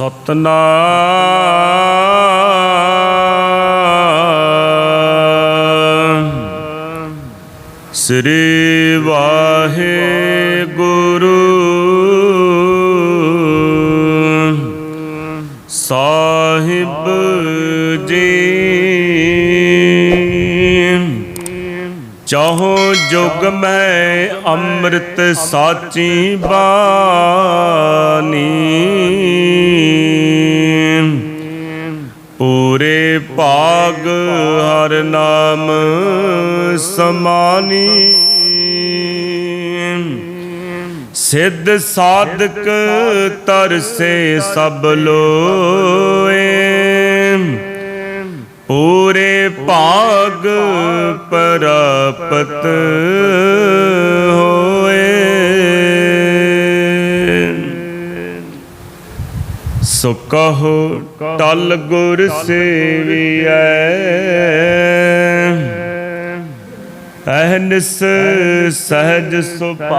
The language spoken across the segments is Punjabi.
ਸਤਨਾਮ। ਸ੍ਰੀ ਵਾਹਿਗੁਰੂ। ਸਾਹਿਬ ਜੀ। ਚਾਹੋ ਜੁਗ ਮੈਂ ਅੰਮ੍ਰਿਤ ਸਾਚੀ ਬਾਣੀ। ਪੂਰੇ ਭਾਗ ਹਰ ਨਾਮ ਸਮਾਨੀ। ਸਿੱਧ ਸਾਧਕ ਤਰਸੇ ਸਭ ਲੋਏ। ਪੂਰੇ ਭਾਗ ਪ੍ਰਾਪਤ ਹੋ। ਸੋ ਕਹੋ ਟਲ ਗੁਰ ਸੇਵੀਐ। ਅਹਨਿਸ ਸਹਜ ਸੁਪਾਏ।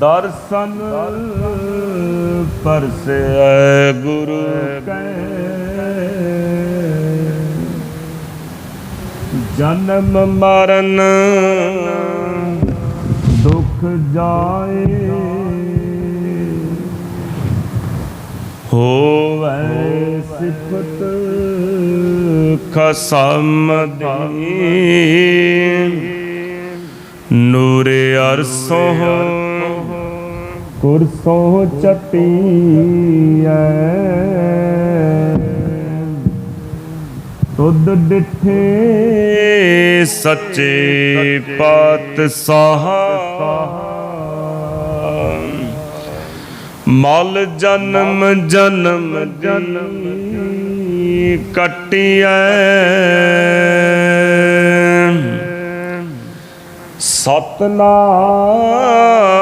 ਦਰਸ਼ਨ ਪਰਸੈ ਗੁਰੂ ਕੈ। ਜਨਮ ਮਰਨ ਦੁਖ ਜਾਏ। ਹੋਵੈ ਸਿਫਤ ਖਸਮ ਦੀ ਨੂਰੇ ਅਰਸੋਂ ਕੁਰਸੋਂ ਚਪੀਐ ਤੁਧ ਡਿਠੇ ਸੱਚੇ ਪਾਤਸ਼ਾਹ। ਮਲ ਜਨਮ ਜਨਮ ਜਨਮ ਕਟਿਐ। ਸਤਨਾਮ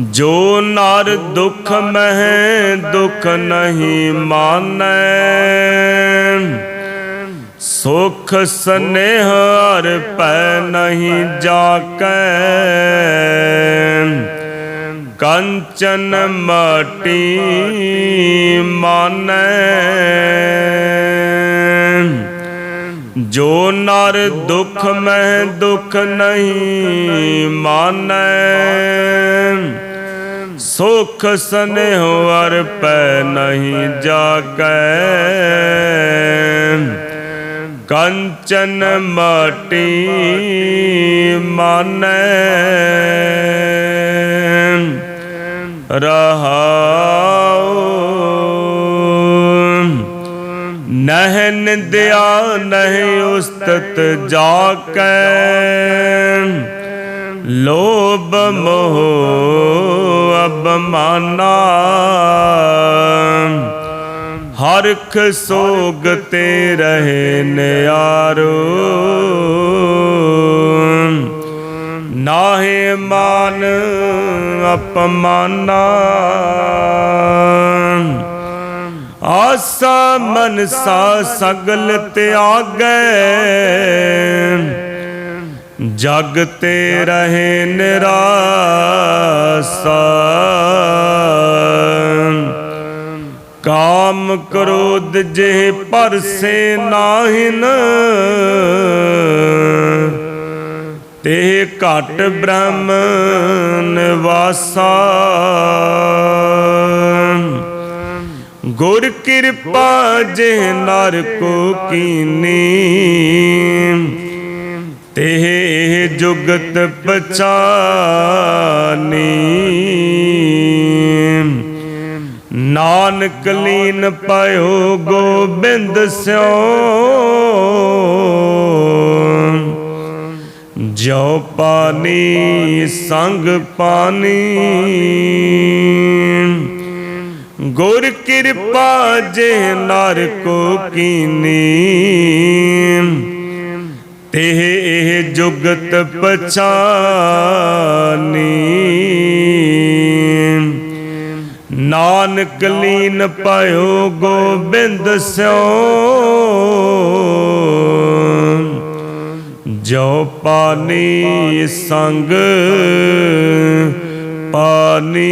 ਜੋ ਨਰ ਦੁਖ ਮਹਿ ਦੁਖ ਨਹੀਂ ਮਾਨੈ। ਸੁਖ ਸਨੇਹ ਹਰ ਪੈ ਨਹੀਂ ਜਾਕੈ। ਕੰਚਨ ਮਾਟੀ ਮਾਨੈ। ਜੋ ਨਰ ਦੁਖ ਮਹਿ ਦੁਖ ਨਹੀਂ ਮਾਨੈ। ਸੁਖ ਸਨੇਹ ਹਰ ਪੈ ਨਹੀਂ ਜਾਕੈ ਕੰਚਨ ਮਾਟੀ ਮਾਨੈ। ਰਹਾਉ। ਨਹਿਨ ਦਿਆ ਨਹੀਂ ਉਸਤਤ ਜਾ ਲੋਭ ਮੋਹ ਅਬਮਾਨਾ ਹਰਖ ਸੋਗ ਤੇ ਰਹੇ ਨਿਆਰੋ। ਨਾਹੇ ਮਾਨ ਅਪਮਾਨਾ। ਆਸਾ ਮਨਸਾ ਸਗਲ ਤਿਆਗੈ। ਜਗ ਤੇ ਰਹੇ ਨਿਰਾਸਾ ਕਾਮ ਕ੍ਰੋਧ ਜੇ ਪਰਸੇ ਨਾਹਿਨ, ਤੇ ਘਟ ਬ੍ਰਹਮ ਨਿਵਾਸਾ ਗੁਰ ਕਿਰਪਾ ਜੇ ਨਰ ਕੋ ਕੀਨੀ ਜੁਗਤ ਪਛਾਨੀ। ਨਾਨਕ ਲੀਨ ਪਾਇਓ ਗੋਬਿੰਦ ਸਿਓ। ਜਿਉ ਪਾਨੀ, ਸੰਗ ਪਾਨੀ। ਗੁਰ ਕਿਰਪਾ ਜੇ ਨਰ ਕੋ ਕੀਨੀ। ਤੇ ਇਹ ਜੁਗਤ ਪਛਾਨੀ। ਨਾਨਕ ਲੀਨ ਪਾਇਓ ਗੋਬਿੰਦ ਸਿਓ। ਜੋ ਪਾਣੀ ਸੰਗ ਪਾਣੀ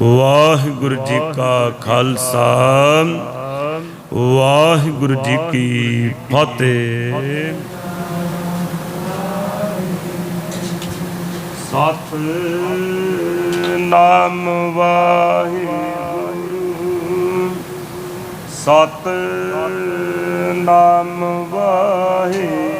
ਵਾਹਿਗੁਰੂ ਜੀ ਕਾ ਖਾਲਸਾ। ਵਾਹਿਗੁਰੂ ਜੀ ਕੀ ਫਤਿਹ। ਸਤ ਨਾਮ ਵਾਹਿਗੁਰੂ। ਸਤ ਨਾਮ ਵਾਹਿਗੁਰੂ।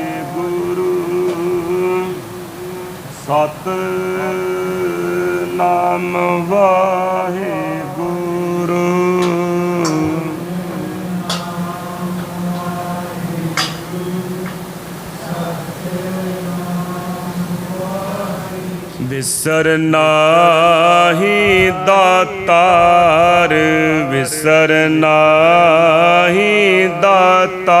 ਸਤ ਨਾਮ ਵਾਹਿਗੁਰੂ। ਵਿਸਰ ਨਾਹੀ ਦਾਤਾਰ ਵਿਸਰ ਨਾਹੀ ਦਾਤਾਰ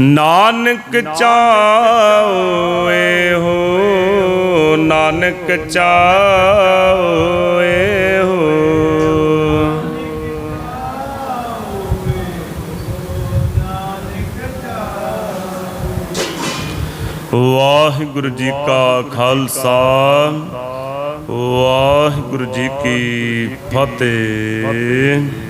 ਨਾਨਕ ਚਾਓ ਹੋ ਨਾਨਕ ਚਾਓ ਹੋ। ਵਾਹਿਗੁਰੂ ਜੀ ਕਾ ਖਾਲਸਾ ਵਾਹਿਗੁਰੂ ਜੀ ਕੀ ਫਤਿਹ।